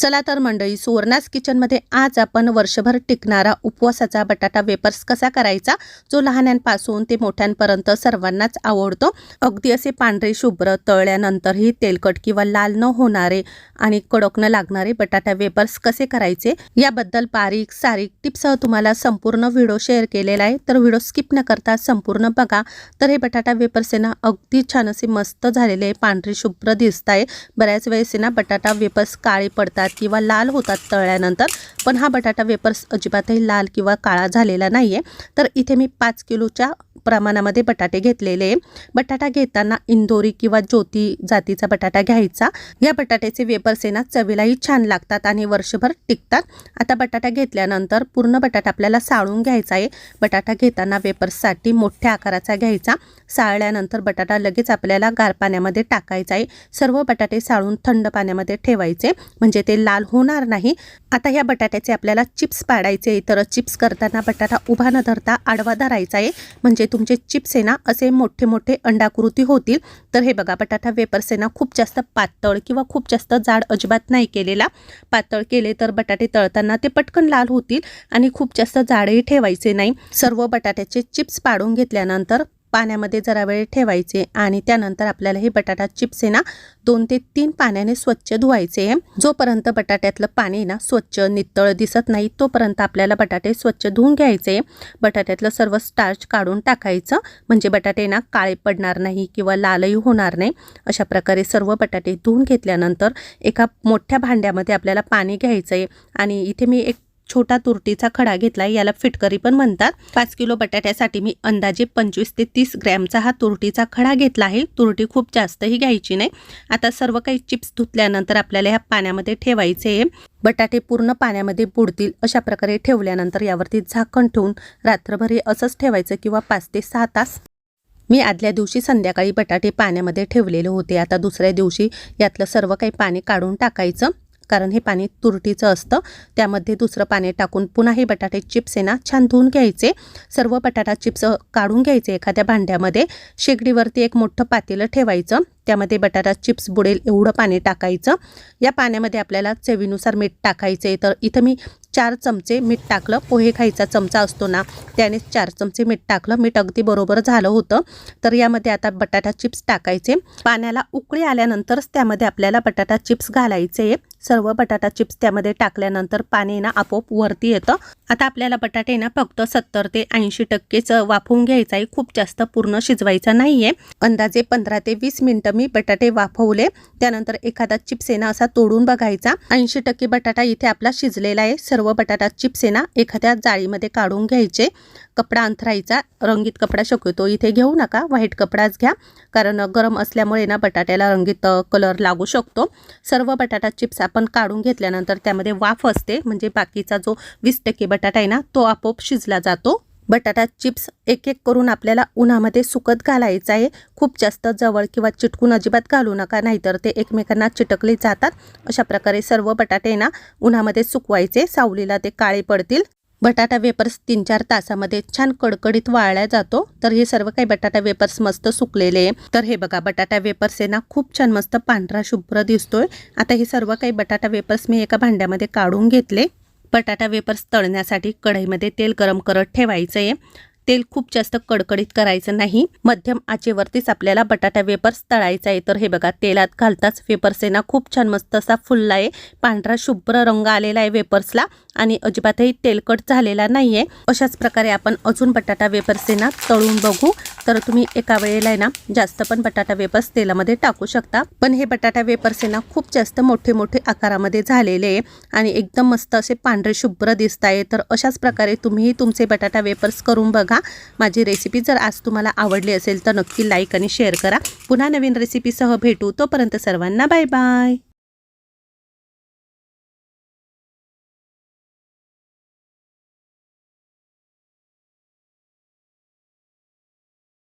चला तर मंडळी सुवर्णास किचनमध्ये आज आपण वर्षभर टिकणारा उपवासाचा बटाटा वेपर्स कसा करायचा जो लहानांपासून ते मोठ्यांपर्यंत सर्वांनाच आवडतो. अगदी असे पांढरे शुभ्र तळल्यानंतरही तेलकट किंवा लाल न होणारे आणि कडक न लागणारे बटाटा वेपर्स कसे करायचे याबद्दल बारीक सारीक टिप्ससह तुम्हाला संपूर्ण व्हिडिओ शेअर केलेला आहे. तर व्हिडिओ स्किप न करता संपूर्ण बघा. तर हे बटाटा वेपर्स ना अगदी छान असे मस्त झालेले पांढरे शुभ्र दिसत आहे बऱ्याच वेळेस ना बटाटा वेपर्स काळे पडतात किंवा लाल होतात तळल्यानंतर पण हा बटाटा वेपर्स अजिबातही लाल किंवा काळा झालेला नाही आहे तर इथे मी पाच किलोच्या प्रमाणामध्ये बटाटे घेतलेले आहे. बटाटा घेताना इंदोरी किंवा ज्योती जातीचा बटाटा घ्यायचा. या बटाट्याचे वेपर्स येणार चवीलाही छान लागतात आणि वर्षभर टिकतात. आता बटाटा घेतल्यानंतर पूर्ण बटाटा आपल्याला साळून घ्यायचा आहे. बटाटा घेताना वेपर्ससाठी मोठ्या आकाराचा घ्यायचा. साळल्यानंतर बटाटा लगेच आपल्याला गार पाण्यामध्ये टाकायचा आहे. सर्व बटाटे साळून थंड पाण्यामध्ये ठेवायचे. म्हणजे ते लाल होणार नाही. आता ह्या बटाट्याचे आपल्याला चिप्स पाडायचे तर चिप्स करताना बटाटा उभा न धरता आडवा धरायचा आहे. म्हणजे तुमचे चिप्स आहे ना असे मोठे मोठे अंडाकृती होतील. तर हे बघा बटाटा वेपर्स आहे ना खूप जास्त पातळ किंवा खूप जास्त जाड अजिबात नाही केलेला. पातळ केले तर बटाटे तळताना ते पटकन लाल होतील आणि खूप जास्त जाडही ठेवायचे नाही. सर्व बटाट्याचे चिप्स पाडून घेतल्यानंतर पाण्यामध्ये जरा वेळ ठेवायचे आणि त्यानंतर आपल्याला हे बटाटा चिप्स आहे ना दोन ते तीन पाण्याने स्वच्छ धुवायचे. जोपर्यंत बटाट्यातलं पाणी ना स्वच्छ नितळ दिसत नाही तोपर्यंत आपल्याला बटाटे स्वच्छ धुवून घ्यायचे. बटाट्यातलं सर्व स्टार्च काढून टाकायचं. म्हणजे बटाटे ना काळे पडणार नाही किंवा लालही होणार नाही. अशा प्रकारे सर्व बटाटे धुवून घेतल्यानंतर एका मोठ्या भांड्यामध्ये आपल्याला पाणी घ्यायचं आहे आणि इथे मी एक छोटा तुरटीचा खडा घेतला याला फिटकरी पण म्हणतात. पाच किलो बटाट्यासाठी मी अंदाजे पंचवीस ते तीस ग्रॅमचा हा तुरटीचा खडा घेतला आहे. तुरटी खूप जास्तही घ्यायची नाही. आता सर्व काही चिप्स धुतल्यानंतर आपल्याला ह्या पाण्यामध्ये ठेवायचे बटाटे पूर्ण पाण्यामध्ये बुडतील अशा प्रकारे ठेवल्यानंतर यावरती झाकण ठेवून रात्रभर हे असंच ठेवायचं किंवा पाच ते सहा तास. मी आदल्या दिवशी संध्याकाळी बटाटे पाण्यामध्ये ठेवलेले होते. आता दुसऱ्या दिवशी यातलं सर्व काही पाणी काढून टाकायचं. कारण हे पाणी तुरटीचं असतं. त्यामध्ये दुसरं पाणी टाकून पुन्हा हे बटाटे चिप्स आहे ना छान धुवून घ्यायचे. सर्व बटाटा चिप्स काढून घ्यायचे एखाद्या भांड्यामध्ये. शेगडीवरती एक मोठं पातेलं ठेवायचं. त्यामध्ये बटाटा चिप्स बुडेल एवढं पाणी टाकायचं. या पाण्यामध्ये आपल्याला चवीनुसार मीठ टाकायचं आहे तर इथं मी चार चमचे मीठ टाकलं. पोहे खायचा चमचा असतो ना त्याने चार चमचे मीठ टाकलं. मीठ अगदी बरोबर झालं होतं. तर यामध्ये आता बटाटा चिप्स टाकायचे. पाण्याला उकळी आल्यानंतरच त्यामध्ये आपल्याला बटाटा चिप्स घालायचे सर्व बटाटा चिप्स त्यामध्ये टाकल्यानंतर पाणी ना आपोआप वरती येतं. आता आपल्याला बटाटे ना फक्त सत्तर ते ऐंशी टक्केच वाफवून घ्यायचा आहे खूप जास्त पूर्ण शिजवायचा नाही आहे अंदाजे पंधरा ते वीस मिनटं मी बटाटे वाफवले. त्यानंतर एखादा चिप्स आहे ना असा तोडून बघायचा. ऐंशी टक्के बटाटा इथे आपला शिजलेला आहे. सर्व बटाटा चिप्स आहे ना एखाद्या जाळीमध्ये काढून घ्यायचे. कपडा अंथरायचा. रंगीत कपडा शक्यतो इथे घेऊ नका. व्हाईट कपडाच घ्या. कारण गरम असल्यामुळे ना बटाट्याला रंगीत कलर लागू शकतो. सर्व बटाटा चिप्स आपण काढून घेतल्यानंतर त्यामध्ये वाफ असते म्हणजे बाकीचा जो वीस टक्के बटाटा आहे ना तो आपोआप शिजला जातो. बटाटा चिप्स एक एक करून आपल्याला उन्हामध्ये सुकत घालायचं आहे. खूप जास्त जवळ किंवा चिटकून अजिबात घालू नका नाहीतर ते एकमेकांना चिटकले जातात. अशा प्रकारे सर्व बटाटे ना उन्हामध्ये सुकवायचे सावलीला ते काळे पडतील. बटाटा वेपर्स तीन चार तासामध्ये छान कडकडीत वाळला जातो. तर हे सर्व काही बटाटा वेपर्स मस्त सुकलेले आहे. तर हे बघा बटाटा वेपर्स आहे ना खूप छान मस्त पांढरा शुभ्र दिसतोय. आता हे सर्व काही बटाटा वेपर्स मी एका भांड्यामध्ये काढून घेतले. बटाटा वेपर्स तळण्यासाठी कढईमध्ये तेल गरम करत ठेवायचं आहे तेल खूप जास्त कडकडीत करायचं नाही. मध्यम आचेवरतीच आपल्याला बटाटा वेपर्स तळायचा आहे. तर हे बघा तेलात घालताच वेपर्स आहे ना खूप छान मस्त असा फुलला आहे. पांढरा शुभ्र रंग आलेला आहे वेपर्सला आणि अजिबातही तेलकट झालेला नाही आहे अशाच प्रकारे आपण अजून बटाटा वेपर्स आहे ना तळून बघू. तर तुम्ही एका वेळेला आहे ना जास्त पण बटाटा वेपर्स तेलामध्ये टाकू शकता. पण हे बटाटा वेपर्स आहे ना खूप जास्त मोठे मोठे आकारामध्ये झालेले आहे आणि एकदम मस्त असे पांढरे शुभ्र दिसत आहे तर अशाच प्रकारे तुम्ही तुमचे बटाटा वेपर्स करून बघा. माझी रेसिपी जर आज तुम्हाला आवडली असेल तर नक्की लाईक आणि शेअर करा. पुन्हा नवीन रेसिपीसह भेटू. तोपर्यंत सर्वांना बाय बाय